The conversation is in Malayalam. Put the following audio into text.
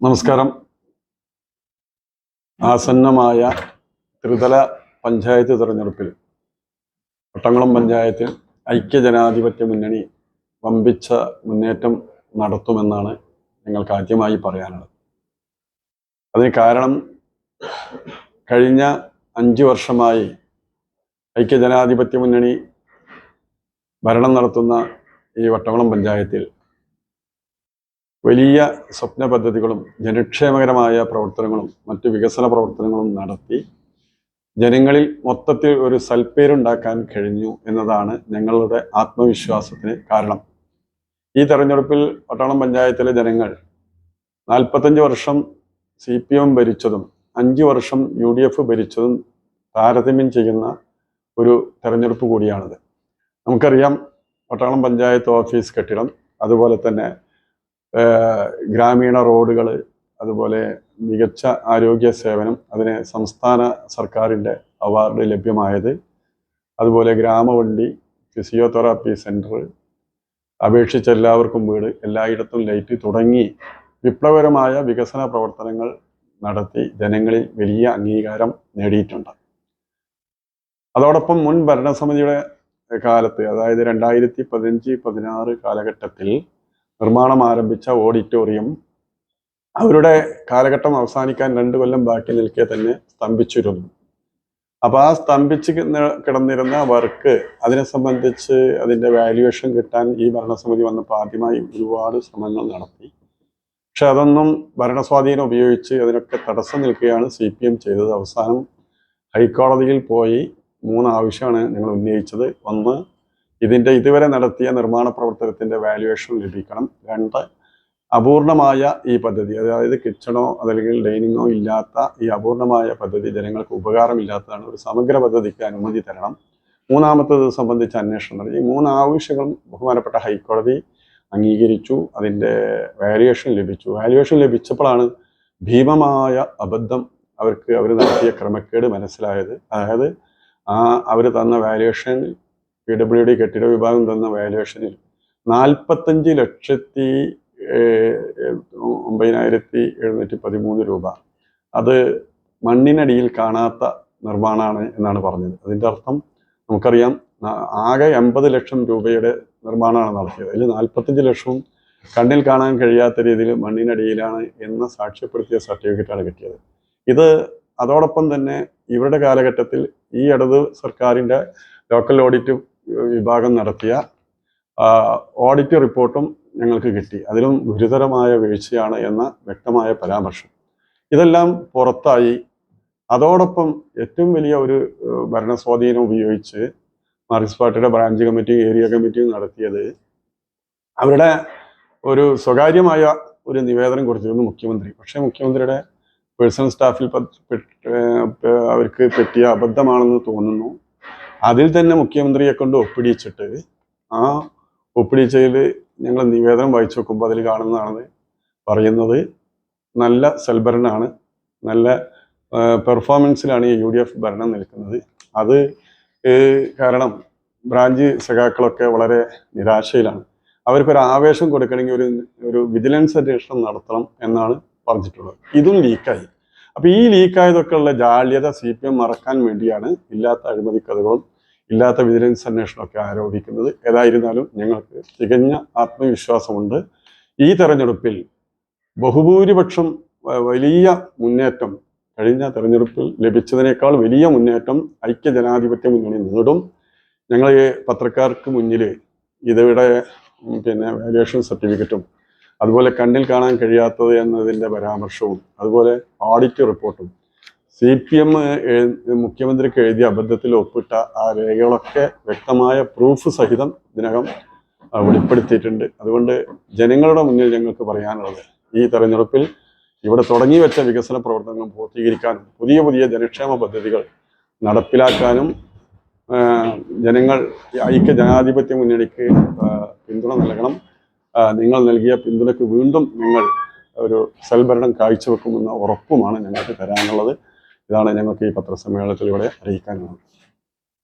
നമസ്കാരം. ആസന്നമായ ത്രിതല പഞ്ചായത്ത് തെരഞ്ഞെടുപ്പിൽ പട്ടംകുളം പഞ്ചായത്തിൽ ഐക്യജനാധിപത്യ മുന്നണി വമ്പിച്ച മുന്നേറ്റം നടത്തുമെന്നാണ് ഞങ്ങൾക്ക് ആദ്യമായി പറയാനുള്ളത്. അതിന് കാരണം കഴിഞ്ഞ അഞ്ച് വർഷമായി ഐക്യജനാധിപത്യ മുന്നണി ഭരണം നടത്തുന്ന ഈ വട്ടംകുളം പഞ്ചായത്തിൽ വലിയ സ്വപ്ന പദ്ധതികളും ജനക്ഷേമകരമായ പ്രവർത്തനങ്ങളും മറ്റു വികസന പ്രവർത്തനങ്ങളും നടത്തി ജനങ്ങളിൽ മൊത്തത്തിൽ ഒരു സൽപ്പേരുണ്ടാക്കാൻ കഴിഞ്ഞു എന്നതാണ് ഞങ്ങളുടെ ആത്മവിശ്വാസത്തിന് കാരണം. ഈ തെരഞ്ഞെടുപ്പിൽ പട്ടണം പഞ്ചായത്തിലെ ജനങ്ങൾ നാൽപ്പത്തഞ്ച് വർഷം സി പി എം ഭരിച്ചതും അഞ്ച് വർഷം യു ഡി എഫ് ഭരിച്ചതും താരതമ്യം ചെയ്യുന്ന ഒരു തെരഞ്ഞെടുപ്പ് കൂടിയാണിത്. നമുക്കറിയാം പട്ടാളം പഞ്ചായത്ത് ഓഫീസ് കെട്ടിടം അതുപോലെ തന്നെ ഗ്രാമീണ റോഡുകൾ അതുപോലെ മികച്ച ആരോഗ്യ സേവനം അതിന് സംസ്ഥാന സർക്കാരിന്റെ അവാർഡ് ലഭ്യമായത്. അതുപോലെ ഗ്രാമവണ്ടി ഫിസിയോതെറാപ്പി സെന്റർ അപേക്ഷിച്ച എല്ലാവർക്കും വീട് എല്ലായിടത്തും ലൈറ്റ് തുടങ്ങി വിപ്ലവകരമായ വികസന പ്രവർത്തനങ്ങൾ നടത്തി ജനങ്ങളിൽ വലിയ അംഗീകാരം നേടിയിട്ടുണ്ട്. അതോടൊപ്പം മുൻ ഭരണസമിതിയുടെ കാലത്ത് അതായത് രണ്ടായിരത്തി പതിനഞ്ച് പതിനാറ് കാലഘട്ടത്തിൽ നിർമ്മാണം ആരംഭിച്ച ഓഡിറ്റോറിയം അവരുടെ കാലഘട്ടം അവസാനിക്കാൻ രണ്ട് കൊല്ലം ബാക്കി നിൽക്കെ തന്നെ സ്തംഭിച്ചിരുന്നു. അപ്പോൾ ആ സ്തംഭിച്ച് കിടന്നിരുന്ന വർക്ക് അതിനെ സംബന്ധിച്ച് അതിന്റെ വാല്യുവേഷൻ കിട്ടാൻ ഈ ഭരണസമിതി വന്നപ്പോൾ ആദ്യമായി ഒരുപാട് ശ്രമങ്ങൾ നടത്തി. പക്ഷെ അതൊന്നും ഭരണസ്വാധീനം ഉപയോഗിച്ച് അതിനൊക്കെ തടസ്സം നിൽക്കുകയാണ് സി പി എം ചെയ്തത്. അവസാനം ഹൈക്കോടതിയിൽ പോയി മൂന്ന് ആവശ്യമാണ് ഞങ്ങൾ ഉന്നയിച്ചത്. ഒന്ന് ഇതിന്റെ ഇതുവരെ നടത്തിയ നിർമ്മാണ പ്രവർത്തനത്തിന്റെ വാല്യുവേഷൻ ലഭിക്കണം. രണ്ട് അപൂർണമായ ഈ പദ്ധതി അതായത് കിച്ചണോ അതല്ലെങ്കിൽ ഡൈനിങ്ങോ ഇല്ലാത്ത ഈ അപൂർണമായ പദ്ധതി ജനങ്ങൾക്ക് ഉപകാരമില്ലാത്തതാണ് ഒരു സമഗ്ര പദ്ധതിക്ക് അനുമതി തരണം. മൂന്നാമത്തത് സംബന്ധിച്ച അന്വേഷണം നടത്തി. ഈ മൂന്ന് ആവശ്യങ്ങളും ബഹുമാനപ്പെട്ട ഹൈക്കോടതി അംഗീകരിച്ചു. അതിന്റെ വാല്യുവേഷൻ ലഭിച്ചു. വാല്യുവേഷൻ ലഭിച്ചപ്പോഴാണ് ഭീമമായ അബദ്ധം അവർക്ക് അവർ നടത്തിയ ക്രമക്കേട് മനസ്സിലായത്. അതായത് ആ അവർ തന്ന വാല്യുവേഷൻ പി ഡബ്ല്യു ഡി കെട്ടിട വിഭാഗം തന്ന വാല്യുവേഷനിൽ നാൽപ്പത്തഞ്ച് ലക്ഷത്തി ഒമ്പതിനായിരത്തി എഴുന്നൂറ്റി പതിമൂന്ന് രൂപ. അത് മണ്ണിനടിയിൽ കാണാത്ത നിർമ്മാണമാണ് എന്നാണ് പറഞ്ഞത്. അതിന്റെ അർത്ഥം നമുക്കറിയാം ആകെ എൺപത് ലക്ഷം രൂപയുടെ നിർമ്മാണമാണ് നടത്തിയത്. അതിൽ നാൽപ്പത്തഞ്ച് ലക്ഷവും കണ്ണിൽ കാണാൻ കഴിയാത്ത രീതിയിൽ മണ്ണിനടിയിലാണ് എന്ന് സാക്ഷ്യപ്പെടുത്തിയ സർട്ടിഫിക്കറ്റാണ് കിട്ടിയത്. ഇത് അതോടൊപ്പം തന്നെ ഇവരുടെ കാലഘട്ടത്തിൽ ഈ ഇടത് സർക്കാരിന്റെ ലോക്കൽ ഓഡിറ്റ് വിഭാഗം നടത്തിയ ഓഡിറ്റ് റിപ്പോർട്ടും ഞങ്ങൾക്ക് കിട്ടി. അതിലും ഗുരുതരമായ വീഴ്ചയാണ് എന്ന വ്യക്തമായ പരാമർശം. ഇതെല്ലാം പുറത്തായി. അതോടൊപ്പം ഏറ്റവും വലിയ ഒരു ഭരണസ്വാധീനം ഉപയോഗിച്ച് മാർക്സിസ്റ്റ് പാർട്ടിയുടെ ബ്രാഞ്ച് കമ്മിറ്റിയും ഏരിയ കമ്മിറ്റിയും നടത്തിയത് അവരുടെ ഒരു സ്വകാര്യമായ ഒരു നിവേദനം കൊടുത്തിരുന്നു മുഖ്യമന്ത്രി. പക്ഷേ മുഖ്യമന്ത്രിയുടെ പേഴ്സണൽ സ്റ്റാഫിൽ അവർക്ക് പറ്റിയ അബദ്ധമാണെന്ന് തോന്നുന്നു. അതിൽ തന്നെ മുഖ്യമന്ത്രിയെ കൊണ്ട് ഒപ്പിടിച്ചിട്ട് ആ ഒപ്പിടിച്ചതിൽ ഞങ്ങൾ നിവേദനം വായിച്ചു നോക്കുമ്പോൾ അതിൽ കാണുന്നതാണ് പറയുന്നത്. നല്ല സൽഭരണമാണ്. നല്ല പെർഫോമൻസിലാണ് ഈ യു ഡി എഫ് ഭരണം നിൽക്കുന്നത്. അത് കാരണം ബ്രാഞ്ച് സഖാക്കളൊക്കെ വളരെ നിരാശയിലാണ്. അവർക്കൊരു ആവേശം കൊടുക്കണമെങ്കിൽ ഒരു ഒരു വിജിലൻസ് അന്വേഷണം നടത്തണം എന്നാണ് പറഞ്ഞിട്ടുള്ളത്. ഇതും ലീക്കായി അപ്പൊ ഈ ലീക്കായതൊക്കെ ഉള്ള ജാള്യത സി പി എം മറക്കാൻ വേണ്ടിയാണ് ഇല്ലാത്ത അഴിമതി കഥകളും ഇല്ലാത്ത വിജിലൻസ് അന്വേഷണമൊക്കെ ആരോപിക്കുന്നത്. ഏതായിരുന്നാലും ഞങ്ങൾക്ക് തികഞ്ഞ ആത്മവിശ്വാസമുണ്ട്. ഈ തെരഞ്ഞെടുപ്പിൽ ബഹുഭൂരിപക്ഷം വലിയ മുന്നേറ്റം കഴിഞ്ഞ തെരഞ്ഞെടുപ്പിൽ ലഭിച്ചതിനേക്കാൾ വലിയ മുന്നേറ്റം ഐക്യ ജനാധിപത്യ മുന്നണി നേടും. ഞങ്ങൾ പത്രക്കാർക്ക് മുന്നിൽ ഇതിവിടെ പിന്നെ വാല്യുവേഷൻ സർട്ടിഫിക്കറ്റും അതുപോലെ കണ്ണിൽ കാണാൻ കഴിയാത്തത് എന്നതിന്റെ പരാമർശവും അതുപോലെ ഓഡിറ്റ് റിപ്പോർട്ടും. സി പി എം മുഖ്യമന്ത്രിക്ക് എഴുതിയ അബദ്ധത്തിൽ ഒപ്പിട്ട ആ രേഖകളൊക്കെ വ്യക്തമായ പ്രൂഫ് സഹിതം ഇതിനകം വെളിപ്പെടുത്തിയിട്ടുണ്ട്. അതുകൊണ്ട് ജനങ്ങളുടെ മുന്നിൽ ഞങ്ങൾക്ക് പറയാനുള്ളത് ഈ തെരഞ്ഞെടുപ്പിൽ ഇവിടെ തുടങ്ങി വെച്ച വികസന പ്രവർത്തനങ്ങൾ പൂർത്തീകരിക്കാനും പുതിയ പുതിയ ജനക്ഷേമ പദ്ധതികൾ നടപ്പിലാക്കാനും ജനങ്ങൾ ഐക്യ ജനാധിപത്യ മുന്നണിക്ക് പിന്തുണ നൽകണം. നിങ്ങൾ നൽകിയ പിന്തുണയ്ക്ക് വീണ്ടും നിങ്ങൾ ഒരു സൽഭരണം കാഴ്ചവെക്കുമെന്ന ഉറപ്പുമാണ് ഞങ്ങൾക്ക് തരാനുള്ളത്. ഇതാണ് ഞങ്ങൾക്ക് ഈ പത്രസമ്മേളനത്തിലൂടെ അറിയിക്കാനുള്ളത്.